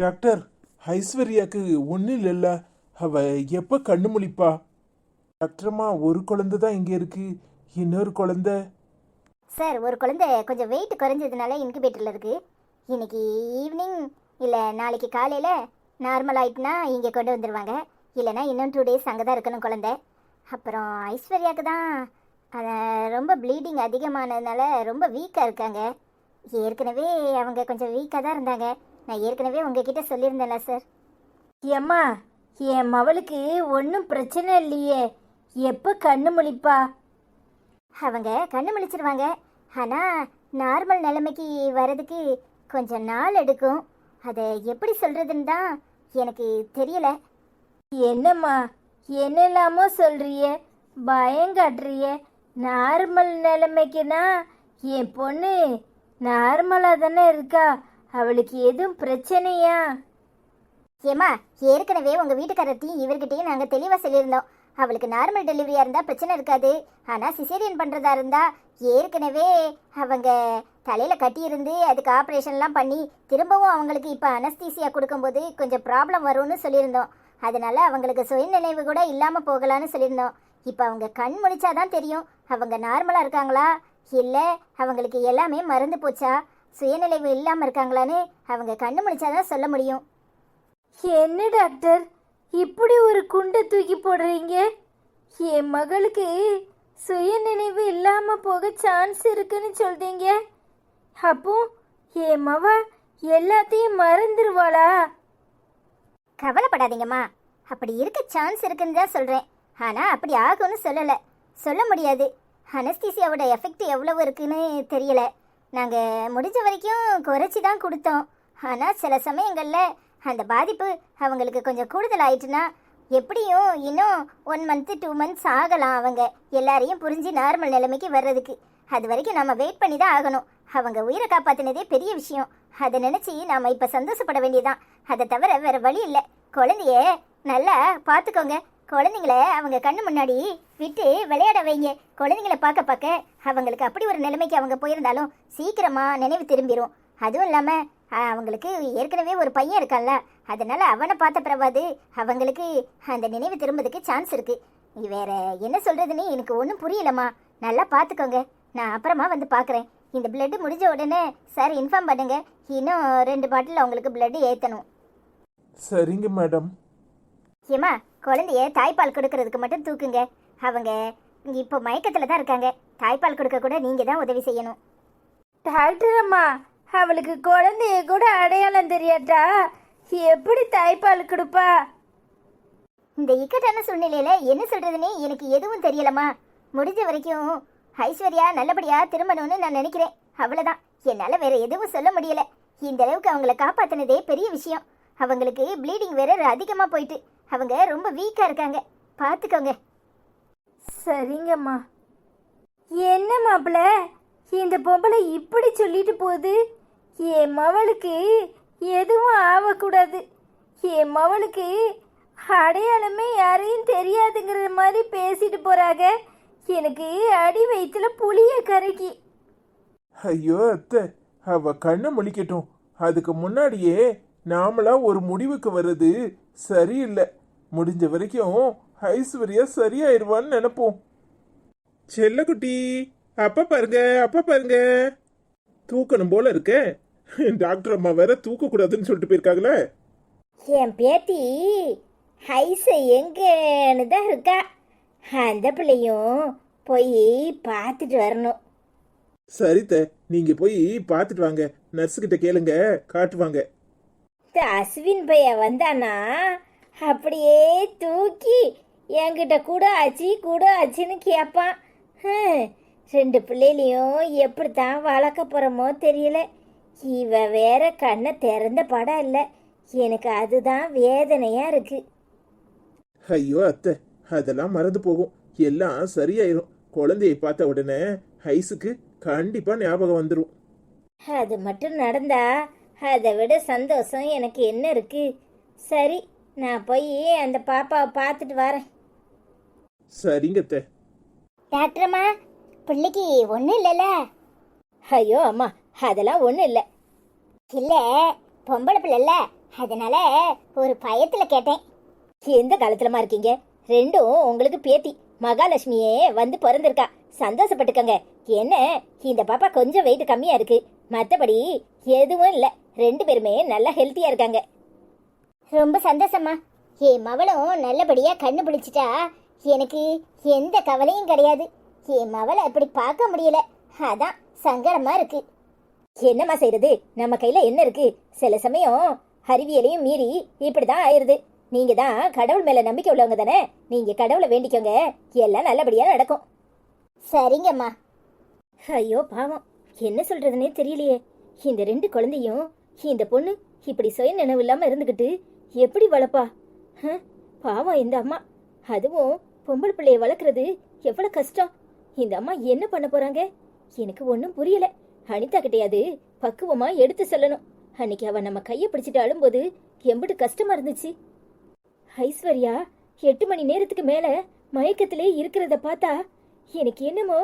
Doctor ஐஸ்வர்யாக்கு ஒன்றும் இல்லைல்ல அவ எப்போ கண்ணு முழிப்பா? டாக்டர்மா ஒரு குழந்தை தான் இங்கே இருக்கு. இன்னொரு குழந்தை? சார் ஒரு குழந்தை கொஞ்சம் வெயிட் குறைஞ்சதுனால இன்குபேட்டரில் இருக்குது இன்னைக்கு ஈவினிங் இல்லை நாளைக்கு காலையில் நார்மல் ஆயிட்டுனா இங்கே கொண்டு வந்துடுவாங்க இல்லைன்னா இன்னும் டூ டேஸ் அங்கே தான் இருக்கணும் குழந்தை. அப்புறம் ஐஸ்வர்யாவுக்கு தான் ரொம்ப ப்ளீடிங் அதிகமானதுனால ரொம்ப வீக்காக இருக்காங்க. ஏற்கனவே அவங்க கொஞ்சம் வீக்காக தான் இருந்தாங்க. நான் ஏற்கனவே உங்ககிட்ட சொல்லியிருந்தேன்ல சார் ஏம்மா என் மவளுக்கு ஒன்றும் பிரச்சனை இல்லையே. எப்போ கண்ணு முழிப்பா? அவங்க கண்ணு முழிச்சிருவாங்க. ஆனால் நார்மல் நிலைமைக்கு வர்றதுக்கு கொஞ்சம் நாள் எடுக்கும். அதை எப்படி சொல்கிறதுன்னு தான் எனக்கு தெரியல. என்னம்மா என்னெல்லாமோ சொல்கிறிய பயங்காட்டுறிய. நார்மல் நிலைமைக்குனா என் பொண்ணு நார்மலாக தானே இருக்கா? அவளுக்கு எதுவும் பிரச்சனையா? ஏமா ஏற்கனவே உங்கள் வீட்டுக்காரர்த்தையும் இவர்கிட்டயும் நாங்கள் தெளிவாக சொல்லியிருந்தோம். அவளுக்கு நார்மல் டெலிவரியாக இருந்தால் பிரச்சனை இருக்காது. ஆனால் சிசேரியன் பண்ணுறதா இருந்தால் ஏற்கனவே அவங்க தலையில் கட்டியிருந்து அதுக்கு ஆப்ரேஷன்லாம் பண்ணி திரும்பவும் அவங்களுக்கு இப்போ அனஸ்தீசியா கொடுக்கும்போது கொஞ்சம் ப்ராப்ளம் வரும்னு சொல்லியிருந்தோம். அதனால அவங்களுக்கு சுயநினைவு கூட இல்லாமல் போகலான்னு சொல்லியிருந்தோம். இப்போ அவங்க கண் முடிச்சாதான் தெரியும். அவங்க நார்மலாக இருக்காங்களா? இல்லை அவங்களுக்கு எல்லாமே மறந்து போச்சா? சுயநினைவு இல்லாமல் இருக்காங்களான்னு அவங்க கண்ணு முழிச்சாதான் சொல்ல முடியும். என்ன டாக்டர்? இப்படி ஒரு குண்டை தூக்கி போடுறீங்க? என் மகளுக்கு சுயநினைவு இல்லாம போக சான்ஸ் இருக்குன்னு சொல்றீங்க. அப்போ என் மவ எல்லாத்தையும் மறந்துடுவாளா கவலைப்படாதீங்கம்மா. அப்படி இருக்க சான்ஸ் இருக்குன்னு தான் சொல்கிறேன் ஆனால் அப்படி ஆகும்னு சொல்லலை. சொல்ல முடியாது. அனஸ்தீசியாவோட எஃபெக்ட் எவ்வளவு இருக்குன்னு தெரியல. நாங்கள் முடிஞ்ச வரைக்கும் குறைச்சி தான் கொடுத்தோம். ஆனால் சில சமயங்களில் அந்த பாதிப்பு அவங்களுக்கு கொஞ்சம் கூடுதல் ஆயிட்டுனா எப்படியும் இன்னும் ஒன் மந்த்து டூ மந்த்ஸ் ஆகலாம் அவங்க. எல்லாரையும் புரிஞ்சு நார்மல் நிலைமைக்கு வர்றதுக்கு. அது வரைக்கும் நம்ம வெயிட் பண்ணி தான் ஆகணும். அவங்க உயிரை காப்பாற்றினதே பெரிய விஷயம். அதை நினச்சி நாம் இப்போ சந்தோஷப்பட வேண்டியதான் அதை தவிர வேறு வழி இல்லை. குழந்தைய நல்லா பார்த்துக்கோங்க குழந்தைங்கள அவங்க கண்ணு முன்னாடி விட்டு விளையாட வைங்க. குழந்தைங்கள பார்க்க பார்க்க அவங்களுக்கு அப்படி ஒரு நிலைமைக்கு அவங்க போயிருந்தாலும் சீக்கிரமா நினைவு திரும்பிடும் அதுவும் இல்லாமல் அவங்களுக்கு ஏற்கனவே ஒரு பையன் இருக்கான்ல அதனால அவனை பார்த்த பிறவாது அவங்களுக்கு அந்த நினைவு திரும்பதுக்கு சான்ஸ் இருக்கு. இது வேற என்ன சொல்றதுன்னு எனக்கு ஒன்றும் புரியலம்மா. நல்லா பார்த்துக்கோங்க. நான் அப்புறமா வந்து பார்க்குறேன். இந்த பிளட்டு முடிஞ்ச உடனே சார் இன்ஃபார்ம் பண்ணுங்க. இன்னும் ரெண்டு பாட்டில் அவங்களுக்கு பிளட்டு ஏற்றணும் சரிங்க மேடம் ஏமா குழந்தைய தாய்ப்பால் கொடுக்கறதுக்கு மட்டும் தூக்குங்க. அவங்க இப்போ மயக்கத்தில் தான் இருக்காங்க. தாய்ப்பால் கொடுக்க கூட நீங்கள் தான் உதவி செய்யணும். டாக்டர் அம்மா அவளுக்கு குழந்தைய கூட அடையாளம் தெரியாட்டா எப்படி தாய்ப்பால் கொடுப்பா? இந்த இக்கட்டான சூழ்நிலையில என்ன சொல்றதுன்னு எனக்கு எதுவும் தெரியலம்மா. முடிஞ்ச வரைக்கும் ஐஸ்வர்யா நல்லபடியா திரும்பணும்னு நான் நினைக்கிறேன். அவ்வளவுதான். என்னால வேற எதுவும் சொல்ல முடியல. இந்த அளவுக்கு அவங்கள காப்பாத்தினதே பெரிய விஷயம். அவங்களுக்கு ப்ளீடிங் வேற அதிகமா போயிட்டு. அவங்க ரொம்ப வீக்கா இருக்காங்க. பாத்துக்கோங்க. சரிங்கம்மா. என்ன மாப்பிள? இந்த பொம்பளை இப்படி சொல்லிட்டு போகுது? என் மவளுக்கு எதுவும் ஆகக்கூடாது என் மவளுக்கு அடையாளமே யாரையும் தெரியாதுங்கிற மாதிரி பேசிட்டு போறாங்க எனக்கு அடி வயிற்றுல புளிய கரைக்கி. ஐயோ அத்தை. அவ கண்ணை முழிக்கட்டும். அதுக்கு முன்னாடியே நாமளா ஒரு முடிவுக்கு வர்றது சரியில்லை. முடிஞ்ச வரைக்கும் ஐஸ்வர்யா சரியாயிருவான்னு நினைப்போம். செல்லக்குட்டி அப்பா பாருங்க அப்பா பாருங்க. தூக்கணும் போல இருக்க. டாக்டர் அம்மா வேற தூக்க கூடாதுன்னு சொல்லிட்டு போயிருக்காங்களே. என் பேத்தி ஹைச எங்கன்னு தான் இருக்கா. அந்த பிள்ளையும் போய் பார்த்துட்டு வரணும். சரித்த நீங்க போய் பார்த்துட்டு வாங்க. நர்ஸ் கிட்ட கேளுங்க காட்டுவாங்க இந்த அஸ்வின் பைய வந்தானா? அப்படியே தூக்கி என்கிட்ட கூட ஆச்சு கூட ஆச்சுன்னு கேட்பான் ரெண்டு பிள்ளைகளையும் எப்படித்தான் வளர்க்க போகிறோமோ தெரியல. இவ வேற கண்ணை திறந்த படம் இல்லை. எனக்கு அதுதான் வேதனையாக இருக்கு. ஐயோ அத்தை அதெல்லாம் மறந்து போகும். எல்லாம் சரியாயிரும். குழந்தையை பார்த்த உடனே ஐஸுக்கு கண்டிப்பா ஞாபகம் வந்துடும் அது மட்டும் நடந்தா அதை விட சந்தோஷம் எனக்கு என்ன இருக்கு? சரி நான் போய் அந்த பாப்பாவை பார்த்துட்டு வரேன். சரிங்க அத்தை. டாக்டர்மா பிள்ளைக்கு ஒன்றும் இல்லைல்ல? ஐயோ அம்மா அதெல்லாம் ஒன்றும் இல்லை. இல்லை பொம்பளை பிள்ளைல அதனால ஒரு பயத்துல கேட்டேன். எந்த காலத்துலமா இருக்கீங்க? ரெண்டும் உங்களுக்கு பேத்தி. மகாலட்சுமியே வந்து பிறந்திருக்கா. சந்தோஷப்பட்டுக்கங்க. என்ன இந்த பாப்பா கொஞ்சம் வெயிட் கம்மியா இருக்கு. மத்தபடி எதுவும் இல்ல. ரெண்டு பேருமே நல்லா ஹெல்த்தியா இருக்காங்க. ரொம்ப சந்தோஷமா என் மவளும் நல்லபடியா கண்ணு பிடிச்சிட்டா எனக்கு எந்த கவலையும் கிடையாது. என் மவளை அப்படி பார்க்க முடியல. அதான் சங்கடமா இருக்கு. என்னம்மா செய்யறது நம்ம கையில என்ன இருக்கு? சில சமயம் அறிவியலையும் மீறி இப்படிதான் ஆயிருது நீங்க தான் கடவுள் மேல நம்பிக்கை உள்ளவங்க தானே? நீங்க கடவுளை வேண்டிக்கோங்க. எல்லாம் நல்லபடியா நடக்கும். சரிங்கம்மா. ஐயோ பாவம். என்ன சொல்றதுன்னே தெரியலையே. இந்த ரெண்டு குழந்தையும் இந்த பொண்ணு இப்படி சுய நினைவு இல்லாம இருந்துகிட்டு எப்படி வளர்ப்பா பாவம் இந்த அம்மா. அதுவும் பொம்பளை பிள்ளைய வளர்க்குறது எவ்வளவு கஷ்டம். இந்த அம்மா என்ன பண்ண போறாங்க? எனக்கு ஒன்றும் புரியல. அனிதா கிட்டையாது பக்குவமா எடுத்து சொல்லணும். அன்னைக்கு அவன் நம்ம கையை பிடிச்சிட்டு அழும்போது எம்பிட்டு கஷ்டமா இருந்துச்சு. ஐஸ்வர்யா எட்டு மணி நேரத்துக்கு மேல மயக்கத்திலே இருக்கிறத பார்த்தா எனக்கு என்னமோ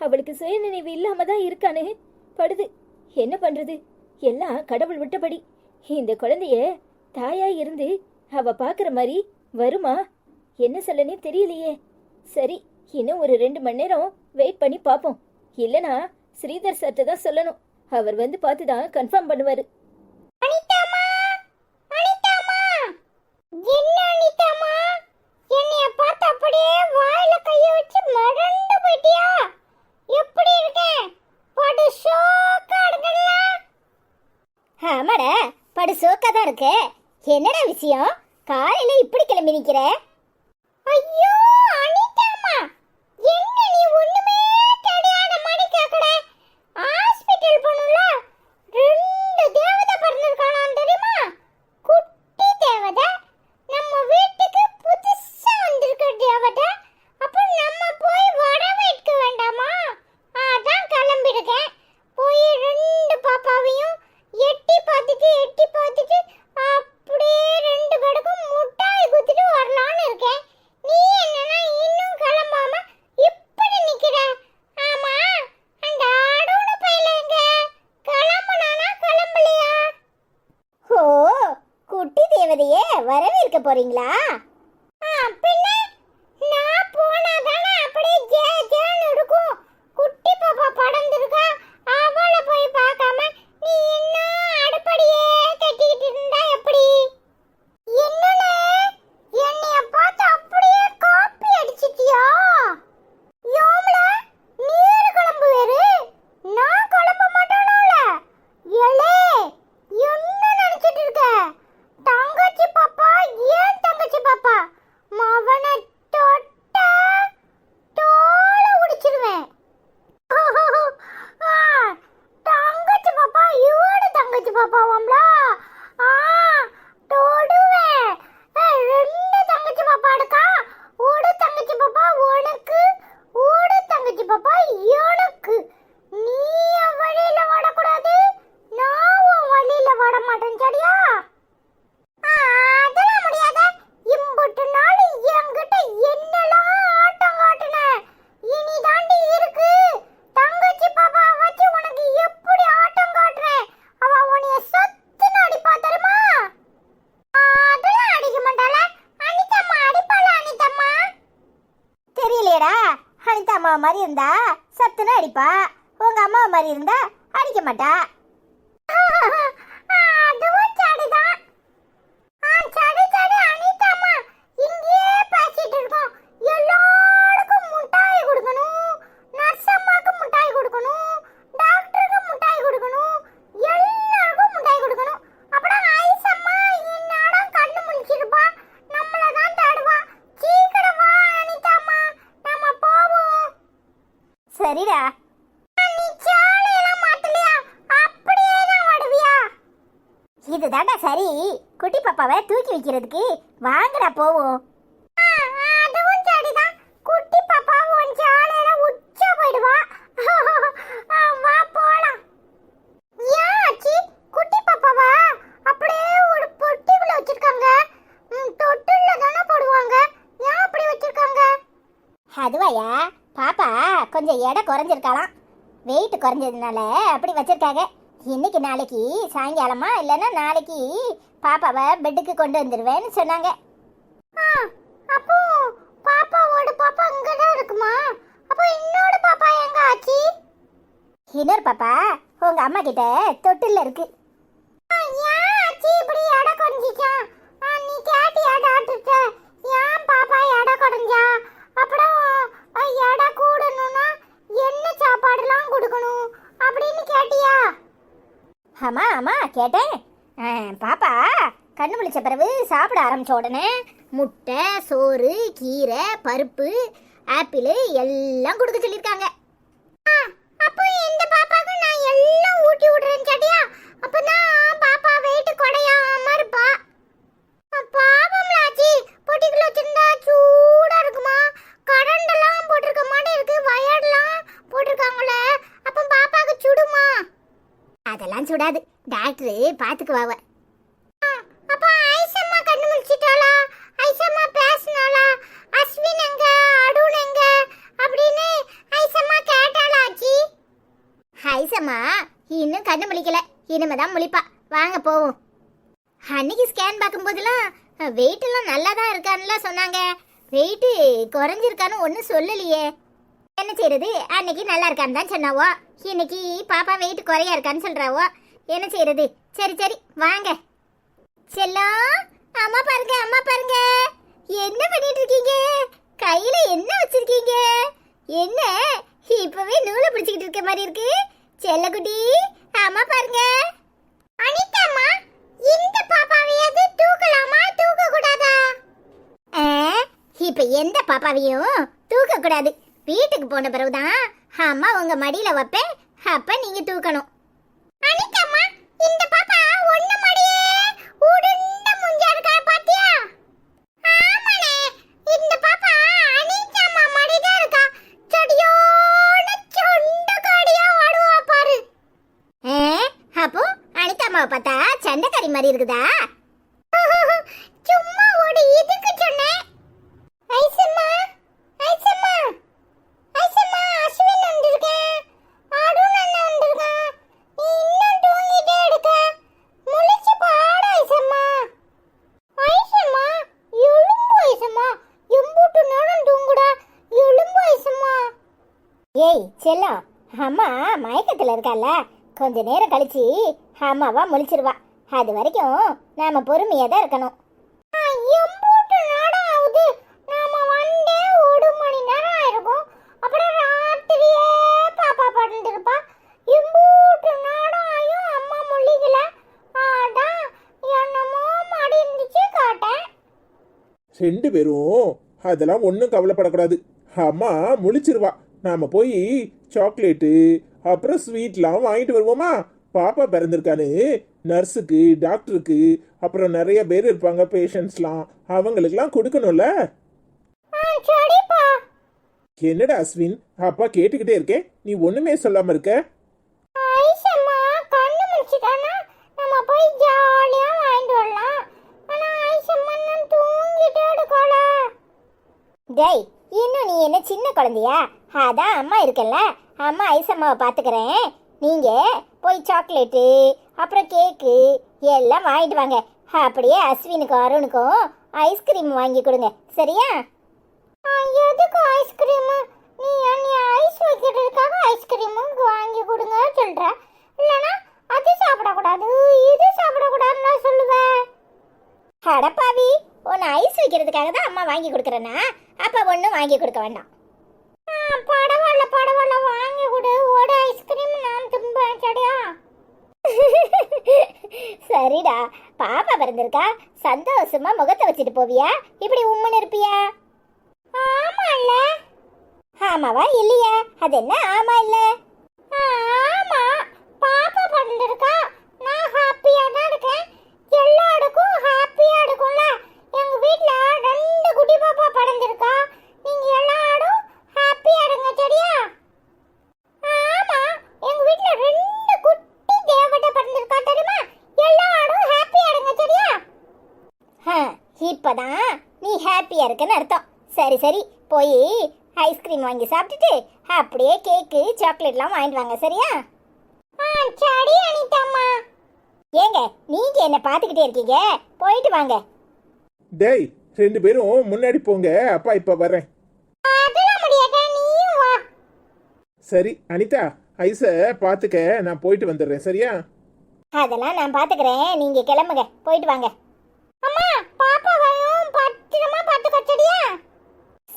அவளுக்கு சுயநினைவு இல்லாம தான் இருக்கானு படுது. என்ன பண்றது? எல்லாம் கடவுள் விட்டபடி. இந்த குழந்தைய தாயா இருந்து அவ பாக்குற மாதிரி வருமா? என்ன சொல்லனே தெரியலையே. சரி இன்னும் ஒரு ரெண்டு மணி நேரம் வெயிட் பண்ணி பார்ப்போம் இல்லனா ஸ்ரீதர் சர்ட்ட தான் சொல்லணும். அவர் வந்து பார்த்து தான் கன்ஃபார்ம் பண்ணுவாரு அனிதாமா அனிதாமா என்ன அனிதாமா என்னைய பார்த்து அப்படியே வாயில கைய வச்சு மறந்து போயிட்டியா எப்படி இருக்கேன் படு ஷோக்கா இருக்கல ஆமாடா படு சோக்கா தான் இருக்க என்னடா விஷயம் காலையில இப்படி கிளம்பி நிக்கிற? சரிடா. நீ இதுதாண்டா சரி. குட்டி பாப்பாவை தூக்கி வைக்கிறதுக்கு வாங்கடா போவோம் அதுவும் சரிதான் குட்டி பாப்பா உன் சாலையில உச்சா போயிடுவா ஆ, வா போலாம் ஏன் ஆச்சி குட்டி பாப்பாவா அப்படியே ஒரு பொட்டிக்குள்ள வச்சிருக்காங்க ம், தொட்டில்ல தானே போடுவாங்க ஏன் அப்படி வச்சிருக்காங்க அதுவாயா பாப்பா கொஞ்சம் எடை குறைஞ்சிருக்கலாம். வெயிட் குறைஞ்சதுனால அப்படி வச்சுருக்காங்க. இன்னைக்கு நாளைக்கு சாயங்காலமா இல்லைன்னா நாளைக்கு பாப்பாவை பெட்டுக்கு கொண்டு வந்துடுவேன்னு சொன்னாங்க. அப்போ பாப்பாவோட பாப்பா அங்க தான் இருக்குமா? அப்போ இன்னொரு பாப்பா எங்க ஆச்சு? இன்னொரு பாப்பா உங்க அம்மா கிட்ட தொட்டில்ல இருக்கு ஏன் ஆச்சி இப்படி எடை குறைஞ்சிச்சான் நீ கேட்டியா டாக்டர்கிட்ட ஏன் பாப்பா எடை குறைஞ்சா அப்புறம் அஹ், எடை கூடணும்னா என்ன சாப்பாடுலாம் கொடுக்கணும் அப்படின்னு கேட்டியா ஆமா ஆமா கேட்டேன். பாப்பா கண்ணு முழிச்ச பிறகு சாப்பிட ஆரம்பிச்ச உடனே முட்டை சோறு கீரை பருப்பு ஆப்பிள் எல்லாம் கொடுக்க சொல்லியிருக்காங்க அப்போ இந்த பாப்பாக்கு நான் எல்லாம் ஊட்டி விடுறேன் சரியா அப்பதான் பாப்பா வெயிட் குறையாம இருப்பா பாவம்லாச்சி பொட்டிக்குள்ள வச்சிருந்தா சூடா இருக்குமா கரண்ட் எல்லாம் போட்டிருக்க மாதிரி இருக்கு வயர்லாம் போட்டிருக்காங்களே அப்ப பாப்பாக்கு சுடுமா அதெல்லாம் சுடாது. டாக்டர் பாத்துக்குவாவ. அப்பா ஐசம்மா கண்ணு முடிச்சிட்டாளா ஐசம்மா பேசினாளா? அஸ்வின் எங்க? அருண் எங்க? அப்படின்னு ஐசம்மா கேட்டாளாச்சி ஐசம்மா இன்னும் கண்ணு முழிக்கல. இனிமே தான் முழிப்பா. வாங்க போவோம். அன்னைக்கு ஸ்கேன் பார்க்கும்போதெல்லாம் வெயிட் எல்லாம் நல்லா தான் இருக்கான்னுலாம் சொன்னாங்க. வெயிட்டு குறைஞ்சிருக்கான்னு ஒன்றும் சொல்லலையே. என்ன செய்யறது அன்னைக்கு நல்லா இருக்கான்னு தான் சொன்னாவோ? இன்னைக்கு பாப்பா வெயிட் குறையா இருக்கான்னு சொல்றாவோ? என்ன செய்யறது சரி சரி வாங்க. செல்லம் அம்மா பாருங்க அம்மா பாருங்க. என்ன பண்ணிட்டு இருக்கீங்க? கையில என்ன வச்சிருக்கீங்க? என்ன? இப்பவே நூலை பிடிச்சிக்கிட்டு இருக்க மாதிரி இருக்கு. செல்லக்குட்டி அம்மா பாருங்க. அனிதாம்மா இந்த பாப்பாவையாவது தூக்கலாமா? தூக்க கூடாதா இப்ப எந்த பாப்பாவையும் தூக்க கூடாது வீட்டுக்கு போன பிறகுதான் அம்மா உங்க மடியில வைப்பேன். அப்ப நீங்க தூக்கணும். அனிதாம்மா இந்த பாப்பா ஒண்ணு மடியே உருண்ட முஞ்சா இருக்கா பாத்தியா? ஆமாண்ணே இந்த பாப்பா அனிதாம்மா மடிதான் இருக்கா. செடியோட சொண்ட காடியா ஓடுவா பாரு. ஏ அப்போ அனிதாம்மாவை பார்த்தா சண்டைக்காரி மாதிரி இருக்குதா சும்மா ஒரு இதுக்கு சொன்னேன் ஐசம்மா ஐசம்மா ஐசம்மா அஸ்வின் வந்திருக்கேன் அருண் அண்ணன் வந்திருக்கான் நீ இன்னும் தூங்கிட்டே இருக்க முழிச்சு பாடு ஐசம்மா ஐசம்மா எலும்பு ஐசம்மா எம்பூட்டு நேரம் தூங்குடா எலும்பு ஐசம்மா ஏய் செல்லம் அம்மா மயக்கத்துல இருக்கால கொஞ்ச நேரம் கழிச்சு அம்மாவா முழிச்சிருவா. அது வரைக்கும் நாம பொறுமையா தான் இருக்கணும். எம்பூட்டு நேரம் ஆகுது. நாம வந்தே ஒரு மணி நேரம் ஆயிருக்கும். அப்புறம் ராத்திரியே பாப்பா படுந்திருப்பா எம்பூட்டு நேரம் ஆயும் அம்மா முழிக்கல. அதான் என்னமோ மடி இருந்துச்சு காட்டேன். ரெண்டு பேரும் அதெல்லாம் ஒன்றும் கவலைப்படக்கூடாது. அம்மா முழிச்சிருவா. நாம போய் சாக்லேட்டு அப்புறம் ஸ்வீட்லாம் வாங்கிட்டு வருவோமா? பாப்பா பிறந்திருக்கான்னு நர்ஸுக்கு டாக்டருக்கு அப்புறம் நிறைய பேர் இருப்பாங்க பேஷண்ட்ஸ்லாம். அவங்களுக்குலாம் கொடுக்கணும்ல? என்னடா அஸ்வின்? அப்பா கேட்டுக்கிட்டே இருக்கேன் நீ ஒண்ணுமே சொல்லாம இருக்க? டேய் இன்னும் நீ என்ன சின்ன குழந்தையா? அதான் அம்மா இருக்கல்ல. அம்மா ஐசம்மாவை பாத்துக்கிறேன் நீங்க போய் சாக்லேட்டு அப்புறம் கேக்கு எல்லாம் வாங்கிட்டு வாங்க. அப்படியே அஸ்வினுக்கும் அருணுக்கும் ஐஸ்கிரீம் வாங்கி கொடுங்க. சரியா? எதுக்கு ஐஸ்கிரீம் நீ நீ ஐஸ் வைக்கிறதுக்காக ஐஸ்கிரீம் வாங்கி கொடுங்க சொல்ற. இல்லனா அது சாப்பிடக்கூடாது இது சாப்பிடக்கூடாதுன்னு சொல்லுவேன். அடப்பாவி உன்னை ஐஸ் வைக்கிறதுக்காக தான் அம்மா வாங்கி கொடுக்குறேன்னா? அப்போ ஒன்றும் வாங்கி கொடுக்க வேண்டாம். படவல்ல பரவாயில்ல வாங்கி கொடு. ஒரு ஐஸ்கிரீம் நான் தும்பேன் சரியா சரிடா. பாப்பா பிறந்திருக்கா? சந்தோஷமா முகத்தை வச்சுட்டு போவியா? இப்படி உம்முன்னு இருப்பியா? ஆமால்ல. ஆமாவா இல்லையா? அது என்ன ஆமா இல்ல? ஆமா. பாப்பா பிறந்திருக்கா. நான் ஹாப்பியா தான் இருக்கேன். எல்லாருக்கும் ஹாப்பியா இருக்கும்ல. எங்க வீட்ல ரெண்டு குட்டி பாப்பா பிறந்திருக்கா நீங்க எல்லாரும் ஹாப்பியா இருங்க சரியா? ஆமா எங்க வீட்ல ரெண்டு குட்டி தேவட்ட பிறந்திருக்கா தெரியுமா? எல்லாரும் ஹாப்பியா இருங்க சரியா? இப்பதான் நீ ஹாப்பியா இருக்குன்னு அர்த்தம். சரி சரி போய் ஐஸ்கிரீம் வாங்கி சாப்பிட்டுட்டு அப்படியே கேக்கு சாக்லேட்லாம் வாங்கிட்டு வாங்க சரியா? சரி அனிதாம்மா. ஏங்க நீங்க என்ன பாத்துக்கிட்டே இருக்கீங்க? போயிட்டு வாங்க. டேய் ரெண்டு பேரும் முன்னாடி போங்க. அப்பா இப்ப வர்றேன். அதெல்லாம் முடியாத நீயும் வா சரி அனிதா ஐஸ பாத்துக்க. நான் போயிட்டு வந்துடுறேன். சரியா? அதெல்லாம் நான் பாத்துக்கிறேன். நீங்க கிளம்புங்க. போயிட்டு வாங்க. அம்மா பாப்பா வரும். பத்திரமா பார்த்து கச்சடியா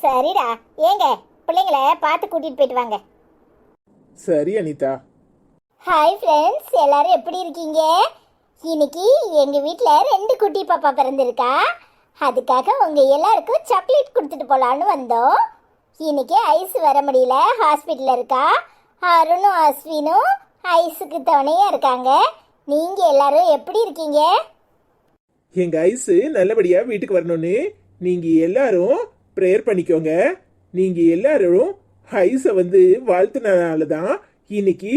சரிடா. ஏங்க பிள்ளைங்கள பார்த்து கூட்டிட்டு போயிட்டு வாங்க. சரி அனிதா. ஹாய் ஃப்ரெண்ட்ஸ் எல்லாரும் எப்படி இருக்கீங்க? இன்னைக்கு எங்க வீட்ல ரெண்டு குட்டி பாப்பா பிறந்திருக்கா. அதுக்காக உங்க எல்லாருக்கும் சாக்லேட் கொடுத்துட்டு போலான்னு வந்தோம். இன்னைக்கு ஐஸ் வர முடியல. ஹாஸ்பிட்டல் இருக்கா? அருணும் அஸ்வினும் ஐஸுக்கு துணையா இருக்காங்க. நீங்க எல்லாரும் எப்படி இருக்கீங்க? எங்க ஐஸ் நல்லபடியா வீட்டுக்கு வரணும்னு நீங்க எல்லாரும் ப்ரேயர் பண்ணிக்கோங்க. நீங்க எல்லாரும் ஐஸை வந்து வாழ்த்துனதுனால தான் இன்னைக்கு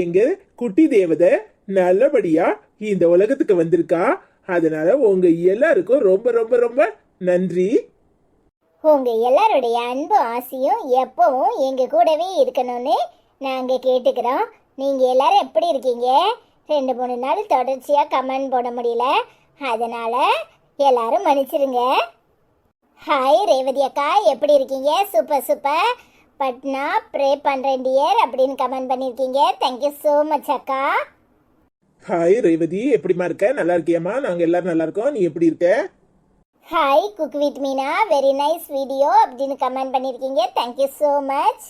எங்க குட்டி தேவதை நல்லபடியா இந்த உலகத்துக்கு வந்திருக்கா. அதனால உங்க எல்லாருக்கும் ரொம்ப ரொம்ப ரொம்ப நன்றி. உங்க எல்லாருடைய அன்பு ஆசையும் எப்பவும் எங்க கூடவே இருக்கணும்னு நாங்க கேட்டுக்கிறோம். நீங்க எல்லாரும் எப்படி இருக்கீங்க? ரெண்டு மூணு நாள் தொடர்ச்சியா கமெண்ட் போட முடியல. அதனால எல்லாரும் மன்னிச்சிருங்க. ஹாய் ரேவதி அக்கா. எப்படி இருக்கீங்க? சூப்பர் சூப்பர் பட்னா ப்ரே பண்ணுறேன் டியர் அப்படின்னு கமெண்ட் பண்ணியிருக்கீங்க தேங்க்யூ ஸோ மச் அக்கா. ஹாய் ரேவதி எப்படிமா இருக்க? நல்லா இருக்கியாம்மா? நாங்க எல்லாரும் நல்லா இருக்கோம். நீ எப்படி இருக்க? Hi cook with Meena very nice video அப்படின்னு கமெண்ட் பண்ணியிருக்கீங்க thank you so much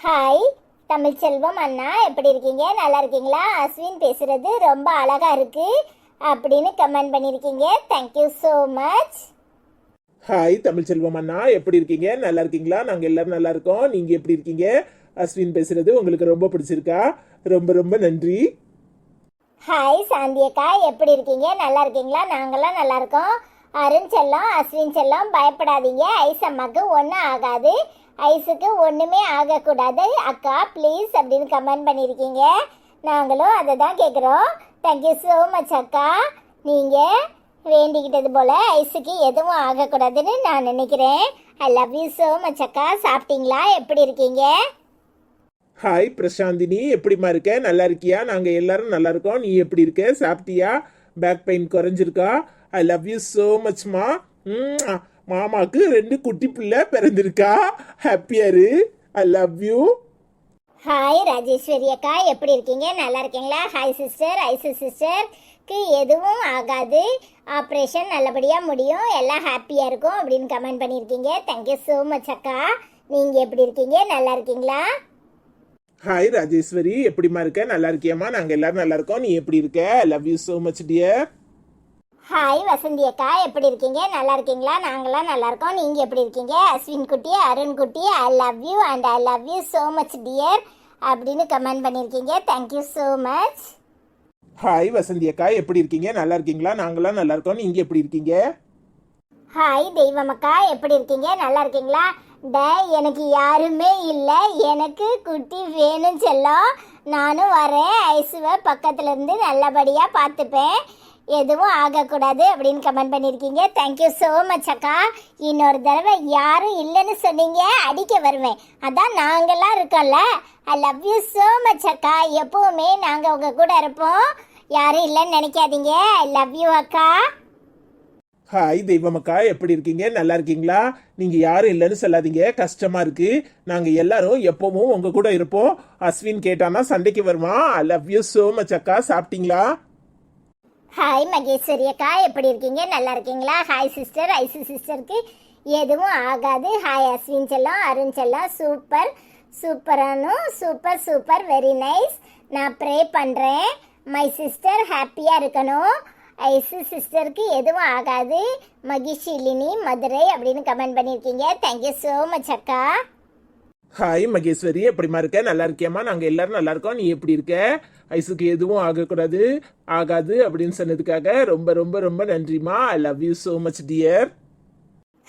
hi Tamil Selvam அண்ணா. எப்படி இருக்கீங்க? நல்லா இருக்கீங்களா? அஸ்வின் பேசுறது ரொம்ப அழகா இருக்கு. அப்படின்னு கமெண்ட் பண்ணியிருக்கீங்க thank you so much hi Tamil Selvam அண்ணா. எப்படி இருக்கீங்க? நல்லா இருக்கீங்களா? நாங்க எல்லாரும் நல்லா இருக்கோம். நீங்க எப்படி இருக்கீங்க? அஸ்வின் பேசுறது உங்களுக்கு ரொம்ப பிடிச்சிருக்கா? ரொம்ப ரொம்ப நன்றி. ஹாய் சாந்தி அக்கா எப்படி இருக்கீங்க? நல்லா இருக்கீங்களா? நாங்கெல்லாம் நல்லா இருக்கோம். அருண் செல்லம் அஸ்வின் செல்லம் பயப்படாதீங்க. ஐஸ் அம்மாவுக்கு ஒன்றும் ஆகாது. ஐஸுக்கு ஒன்றுமே ஆகக்கூடாது. அக்கா ப்ளீஸ் அப்படின்னு கமெண்ட் பண்ணியிருக்கீங்க நாங்களும் அதை தான் கேட்குறோம் தேங்க்யூ ஸோ மச் அக்கா. நீங்கள் வேண்டிக்கிட்டது போல் ஐஸுக்கு எதுவும் ஆகக்கூடாதுன்னு நான் நினைக்கிறேன். I love you so much அக்கா. சாப்பிட்டீங்களா? எப்படி இருக்கீங்க? ஹாய் பிரசாந்தினி எப்படிமா இருக்க? நல்லா இருக்கியா? நாங்கள் எல்லாரும் நல்லா இருக்கோம். நீ எப்படி இருக்க? சாப்பிட்டியா? பேக் பெயின் குறைஞ்சிருக்கா? ஐ லவ் யூ ஸோ மச்மா மாமாவுக்கு ரெண்டு குட்டி பிள்ளை பிறந்திருக்கா? ஹாப்பியாரு I love you hi Rajeshwari அக்கா. எப்படி இருக்கீங்க? நல்லா இருக்கீங்களா? ஹாய் சிஸ்டர் ஐசு சிஸ்டருக்கு எதுவும் ஆகாது. ஆப்ரேஷன் நல்லபடியாக முடியும். எல்லாம் ஹாப்பியாக இருக்கும் அப்படின்னு கமெண்ட் பண்ணியிருக்கீங்க. தேங்க்யூ ஸோ மச் அக்கா. நீங்கள் எப்படி இருக்கீங்க? நல்லா இருக்கீங்களா? ஹாய் ராஜேஸ்வரி எப்படிமா இருக்க? நல்லா இருக்கியாம்மா? நாங்க எல்லாரும் நல்லா இருக்கோம். நீ எப்படி இருக்க? Love you so much dear hi Vasanthi அக்கா. எப்படி இருக்கீங்க? நல்லா இருக்கீங்களா? நாங்களாம் நல்லா இருக்கோம். நீங்கள் எப்படி இருக்கீங்க? அஸ்வின் குட்டி அருண் குட்டி I love you and I love you so much dear அப்படின்னு கமெண்ட் பண்ணியிருக்கீங்க. Thank you so much hi Vasanthi அக்கா. எப்படி இருக்கீங்க? நல்லா இருக்கீங்களா? நாங்களாம் நல்லா இருக்கோம். நீங்க எப்படி இருக்கீங்க? ஹாய் தெய்வமக்கா எப்படி இருக்கீங்க? நல்லா இருக்கீங்களா? டே எனக்கு யாருமே இல்லை. எனக்கு குட்டி வேணும் செல்லம் நானும் வரேன். ஐசுவை பக்கத்துலேருந்து நல்லபடியாக பார்த்துப்பேன் எதுவும் ஆகக்கூடாது அப்படின்னு கமெண்ட் பண்ணியிருக்கீங்க தேங்க்யூ ஸோ மச் அக்கா. இன்னொரு தடவை யாரும் இல்லைன்னு சொன்னீங்க அடிக்க வருவேன். அதான் நாங்கெல்லாம் இருக்கோம்ல. I love you so much அக்கா. எப்பவுமே நாங்கள் உங்கள் கூட இருப்போம். யாரும் இல்லைன்னு நினைக்காதீங்க. ஐ லவ் யூ அக்கா. ஹாய் தெய்வமக்கா எப்படி இருக்கீங்க? நல்லா இருக்கீங்களா? நீங்க யாரும் இல்லைன்னு சொல்லாதீங்க. கஷ்டமா இருக்கு. நாங்க எல்லாரும் எப்பவும் உங்க கூட இருப்போம். அஸ்வின் கேட்டானா சண்டைக்கு வருமா I love you so much அக்கா. சாப்பிட்டீங்களா? ஹாய் மகேஸ்வரி அக்கா. எப்படி இருக்கீங்க? நல்லா இருக்கீங்களா? ஹாய் சிஸ்டர் ஐசி சிஸ்டருக்கு எதுவும் ஆகாது. ஹாய் அஸ்வின் செல்லம் அருண் செல்லம். சூப்பர் சூப்பரானும் சூப்பர் சூப்பர் வெரி நைஸ் நான் ப்ரே பண்ணுறேன் மை சிஸ்டர் ஹாப்பியாக இருக்கணும். ஐசு சிஸ்டருக்கு எதுவும் ஆகாது. மகிஷிலினி மதுரை அப்படின்னு கமெண்ட் பண்ணியிருக்கீங்க. தேங்க்யூ ஸோ மச் அக்கா. ஹாய் மகேஸ்வரி. எப்படிமா இருக்க? நல்லா இருக்கியம்மா? நாங்கள் எல்லாரும் நல்லா இருக்கோம். நீ எப்படி இருக்க? ஐஸுக்கு எதுவும் ஆகக்கூடாது ஆகாது அப்படின்னு சொன்னதுக்காக ரொம்ப ரொம்ப ரொம்ப நன்றிமா I love you so much dear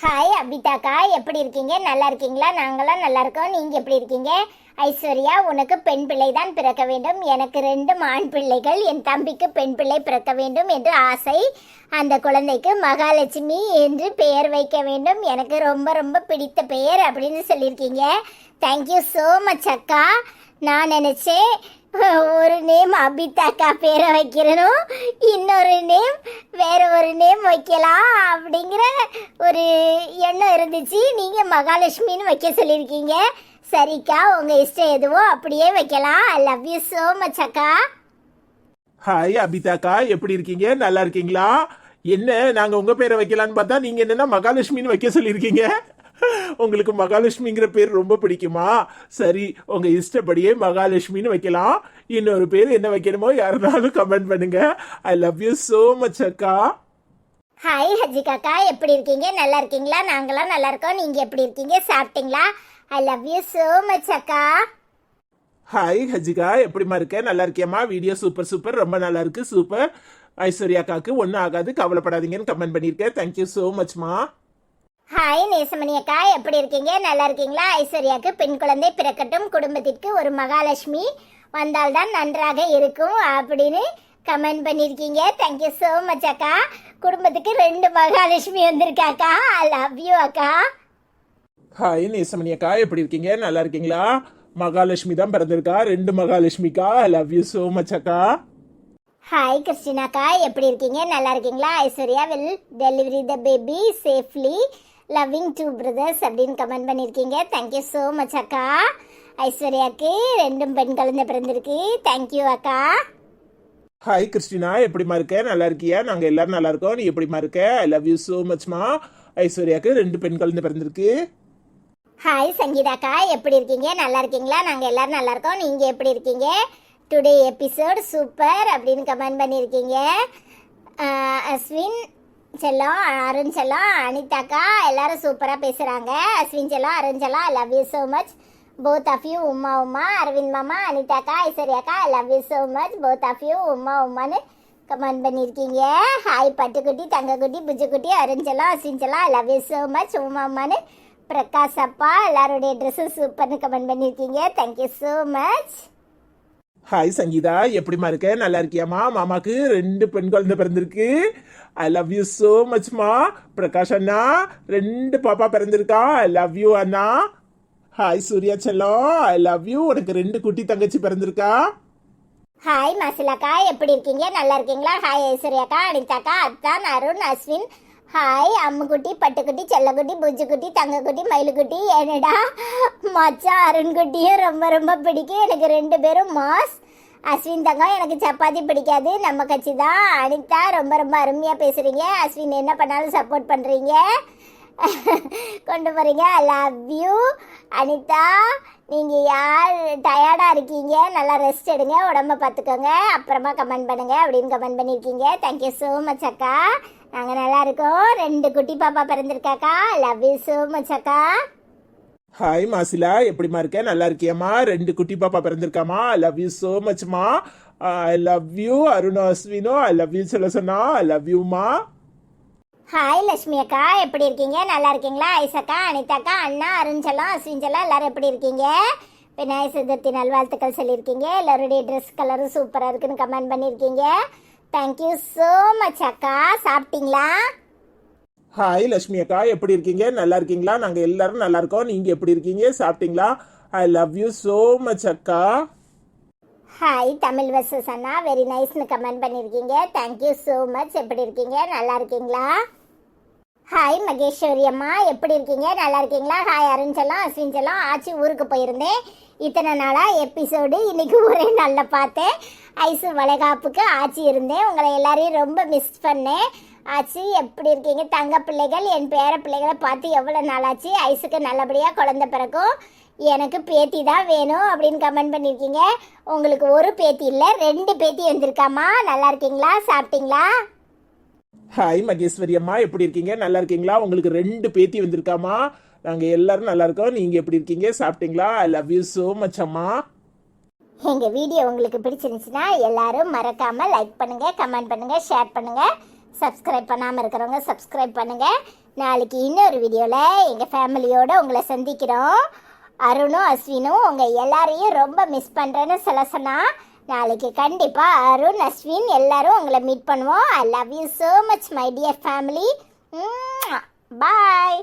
hi அபிதாக்கா. எப்படி இருக்கீங்க? நல்லா இருக்கீங்களா? நாங்களாம் நல்லா இருக்கோம். நீங்கள் எப்படி இருக்கீங்க? ஐஸ்வர்யா உனக்கு பெண் பிள்ளை தான் பிறக்க வேண்டும். எனக்கு ரெண்டு ஆண் பிள்ளைகள். என் தம்பிக்கு பெண் பிள்ளை பிறக்க வேண்டும் என்று ஆசை. அந்த குழந்தைக்கு மகாலட்சுமி என்று பெயர் வைக்க வேண்டும். எனக்கு ரொம்ப ரொம்ப பிடித்த பெயர் அப்படின்னு சொல்லியிருக்கீங்க. தேங்க்யூ ஸோ மச் அக்கா. நான் நினச்சேன் ஒரு நேம் அபிதாக்கா பேரை வைக்கிறனும். இன்னொரு நேம் வேற ஒரு நேம் வைக்கலாம் அப்படிங்கிற ஒரு எண்ணம் இருந்துச்சு. நீங்கள் மகாலட்சுமின்னு வைக்க சொல்லியிருக்கீங்க. சரிக்கா உங்கள் இஷ்டம் எதுவோ அப்படியே வைக்கலாம். I love you so much அக்கா. ஹாய் அபிதாக்கா எப்படி இருக்கீங்க? நல்லா இருக்கீங்களா? என்ன நாங்கள் உங்கள் பேரை வைக்கலான்னு பார்த்தா நீங்கள் என்னென்னா மகாலட்சுமின்னு வைக்க சொல்லியிருக்கீங்க. உங்களுக்கு மகாலட்சுமிங்கிற பேர் ரொம்ப பிடிக்குமா? சரி உங்க இஷ்டப்படியே மகாலட்சுமின்னு வைக்கலாம். இன்னொரு பேர் என்ன வைக்கணுமோ யாருனாலும் கமெண்ட் பண்ணுங்க. I love you so much அக்கா. ஹாய் ஹஜிகாக்கா எப்படி இருக்கீங்க? நல்லா இருக்கீங்களா? நாங்களாம் நல்லா இருக்கோம். நீங்க எப்படி இருக்கீங்க? சாப்பிட்டீங்களா? I love you so much அக்கா. ஹாய் ஹஜிகா எப்படிமா இருக்க? நல்லா இருக்கியாம்மா? வீடியோ சூப்பர் சூப்பர் ரொம்ப நல்லா இருக்கு. சூப்பர் ஐஸ்வர்யாக்காக்கு ஒன்றும் ஆகாது. கவலைப்படாதீங்கன்னு கமெண்ட் பண்ணியிருக்கேன். தேங்க்யூ ஸோ மச்மா ஹாய் நேசமணி அக்கா எப்படி இருக்கீங்க? நல்லா இருக்கீங்களா? ஐஸ்வர்யாக்கு பெண் குழந்தை பிறக்கட்டும். குடும்பத்திற்கு ஒரு மகாலட்சுமி வந்தால்தான் நன்றாக இருக்கும் அப்படின்னு கமெண்ட் பண்ணியிருக்கீங்க. தேங்க்யூ ஸோ மச் அக்கா. குடும்பத்துக்கு ரெண்டு மகாலட்சுமி வந்திருக்காக்கா. ஐ லவ் யூ அக்கா. ஹாய் நேசமணி அக்கா எப்படி இருக்கீங்க? நல்லா இருக்கீங்களா? மகாலட்சுமி தான் பிறந்திருக்கா. ரெண்டு மகாலட்சுமிக்கா. I love you so much அக்கா. ஹாய் கிறிஸ்டினாக்கா எப்படி இருக்கீங்க? நல்லா இருக்கீங்களா? Aishwarya will delivery the baby safely loving two brothers அப்படின்னு கமெண்ட் பண்ணியிருக்கீங்க தேங்க்யூ ஸோ மச் அக்கா. ஐஸ்வர்யாக்கு ரெண்டும் பெண் குழந்தை பிறந்திருக்கு. தேங்க்யூ அக்கா. ஹாய் கிறிஸ்டினா. எப்படிமா இருக்க? நல்லா இருக்கியா? நாங்கள் எல்லாரும் நல்லா இருக்கோம். நீ எப்படிமா இருக்க? ஐ லவ் யூ ஸோ மச்மா ஐஸ்வர்யாக்கு ரெண்டு பெண் குழந்தை பிறந்திருக்கு. ஹாய் சங்கீதாக்கா. எப்படி இருக்கீங்க? நல்லா இருக்கீங்களா? நாங்கள் எல்லாரும் நல்லா இருக்கோம். நீங்கள் எப்படி இருக்கீங்க? டுடே எபிசோட் சூப்பர் அப்படின்னு கமெண்ட் பண்ணியிருக்கீங்க அஸ்வின் செல்லம் அருண் செல்லம் அனிதாக்கா எல்லாரும் சூப்பராக பேசுகிறாங்க அஸ்வின் செல்லம் அருண் செல்லம் I love you so much both of you Uma Uma Aravind மாமா அனிதாக்கா ஐஸ்வர்யாக்கா I love you so much both of you Uma உமான்னு comment பண்ணியிருக்கீங்க ஹாய் பட்டுக்குட்டி தங்கக்குட்டி புஜுக்குட்டி அருண் செல்லம் அஸ்வின் செல்லம் I love you so much Uma உமான்னு Prakash அப்பா எல்லாருடைய ட்ரெஸ்ஸும் சூப்பர்னு கமெண்ட் பண்ணியிருக்கீங்க thank you so much hi Sangeetha. எப்படிமா இருக்க? நல்லா இருக்கியாமா மாமாக்கு ரெண்டு பெண் குழந்தை பிறந்திருக்கு. ஐ லவ் யூ ஸோ மச்மா பிரகாஷ் அண்ணா ரெண்டு பாப்பா பிறந்திருக்கா. ஐ லவ் யூ அண்ணா. ஹாய் சூர்யா செல்லம். ஐ லவ் யூ உனக்கு ரெண்டு குட்டி தங்கச்சி பிறந்திருக்கா. ஹாய் மசிலாக்கா. எப்படி இருக்கீங்க? நல்லா இருக்கீங்களா? ஹாய் ஐஸ்வர்யாக்கா அனிதாக்கா அத்தான் அருண் அஸ்வின். ஹாய் அம்முக்குட்டி பட்டுக்குட்டி செல்லக்குட்டி புஜ்ஜுக்குட்டி தங்கக்குட்டி மயிலுக்குட்டி என்னடா? மச்சா அருண்குட்டியும் ரொம்ப ரொம்ப பிடிக்கும். எனக்கு ரெண்டு பேரும் மாஸ். அஸ்வின் தங்கம் எனக்கு சப்பாத்தி பிடிக்காது. நம்ம கட்சி தான் அனிதா ரொம்ப ரொம்ப அருமையாக பேசுகிறீங்க அஸ்வின் என்ன பண்ணாலும் சப்போர்ட் பண்ணுறீங்க கொண்டு போகிறீங்க ஐ லவ் யூ அனிதா நீங்கள் யார் டயர்டாக இருக்கீங்க? நல்லா ரெஸ்ட் எடுங்க. உடம்ப பார்த்துக்கோங்க. அப்புறமா கமெண்ட் பண்ணுங்கள் அப்படின்னு கமெண்ட் பண்ணியிருக்கீங்க தேங்க்யூ ஸோ மச் அக்கா. நாங்கள் நல்லா இருக்கோம். ரெண்டு குட்டி பாப்பா பிறந்திருக்காக்கா. லவ் யூ ஸோ மச் அக்கா. ஹாய் மாசிலா. எப்படிமா இருக்க? நல்லா இருக்கியாமா ரெண்டு குட்டி பாப்பா பிறந்திருக்காமா ஐ லவ் யூ ஸோ மச்மா ஐ லவ் யூ அருண் அஸ்வினோ. ஐ லவ் யூ சொல்ல சொன்னா ஐ லவ் யூமா ஹாய் லட்சுமி அக்கா. எப்படி இருக்கீங்க? நல்லா இருக்கீங்களா? ஐசக்கா அனிதாக்கா அண்ணா அருண்சலம் அஸ்வின்சலம் எல்லாரும் எப்படி இருக்கீங்க? விநாயகர் சதுர்த்தி நல்வாழ்த்துக்கள் சொல்லியிருக்கீங்க. எல்லாருடைய ட்ரெஸ் கலரும் சூப்பராக இருக்குன்னு கமெண்ட் பண்ணியிருக்கீங்க. தேங்க்யூ ஸோ மச் அக்கா. சாப்பிட்டீங்களா? ஹாய் லட்சுமி அக்கா. எப்படி இருக்கீங்க? நல்லா இருக்கீங்களா? நாங்க எல்லாரும் நல்லா இருக்கோம். நீங்க எப்படி இருக்கீங்க? சாப்பிட்டீங்களா? I love you so much அக்கா. ஹாய் தமிழ் வர்சஸ் அண்ணா. வெரி நைஸ்னு கமெண்ட் பண்ணியிருக்கீங்க தேங்க்யூ ஸோ மச் எப்படி இருக்கீங்க? நல்லா இருக்கீங்களா? ஹாய் மகேஸ்வரி அம்மா. எப்படி இருக்கீங்க? நல்லா இருக்கீங்களா? ஹாய் அருண் செல்லம் அஸ்வின் செல்லம் ஆச்சி ஊருக்கு போயிருந்தேன். இத்தனை நாளாக எபிசோடு இன்னைக்கு ஒரே நாளில் பார்த்தேன். ஐசு வளைகாப்புக்கு ஆச்சி இருந்தேன். உங்களை எல்லாரையும் ரொம்ப மிஸ் பண்ணேன். ஆச்சி எப்படி இருக்கீங்க? தங்க பிள்ளைகள் என் பேர பிள்ளைகளை பார்த்து எவ்வளோ நாளாச்சு? ஐஸுக்கு நல்லபடியாக குழந்த பிறக்கும். எனக்கு பேத்தி தான் வேணும் அப்படின்னு கமெண்ட் பண்ணியிருக்கீங்க உங்களுக்கு ஒரு பேத்தி இல்லை ரெண்டு பேத்தி வந்திருக்காமா நல்லா இருக்கீங்களா? சாப்பிட்டீங்களா? ஹாய் மகேஸ்வரி அம்மா எப்படி இருக்கீங்க? நல்லா இருக்கீங்களா? உங்களுக்கு ரெண்டு பேத்தி வந்திருக்காமா நாங்கள் எல்லாரும் நல்லா இருக்கோம். நீங்கள் எப்படி இருக்கீங்க? சாப்பிட்டீங்களா? I love you so much அம்மா. எங்கள் வீடியோ உங்களுக்கு பிடிச்சிருந்துச்சுன்னா எல்லாரும் மறக்காமல் லைக் பண்ணுங்கள் கமெண்ட் பண்ணுங்கள் ஷேர் பண்ணுங்கள் சப்ஸ்கிரைப் பண்ணாமல் இருக்கிறவங்க சப்ஸ்கிரைப் பண்ணுங்கள் நாளைக்கு இன்னொரு வீடியோவில் எங்கள் ஃபேமிலியோடு உங்களை சந்திக்கிறோம். அருணும் அஸ்வினும் உங்கள் எல்லாரையும் ரொம்ப மிஸ் பண்ணுறேன்னு சொல்ல சொன்னால் நாளைக்கு கண்டிப்பாக அருண் அஸ்வின் எல்லாரும் உங்களை மீட் பண்ணுவோம். I love you so much my dear family bye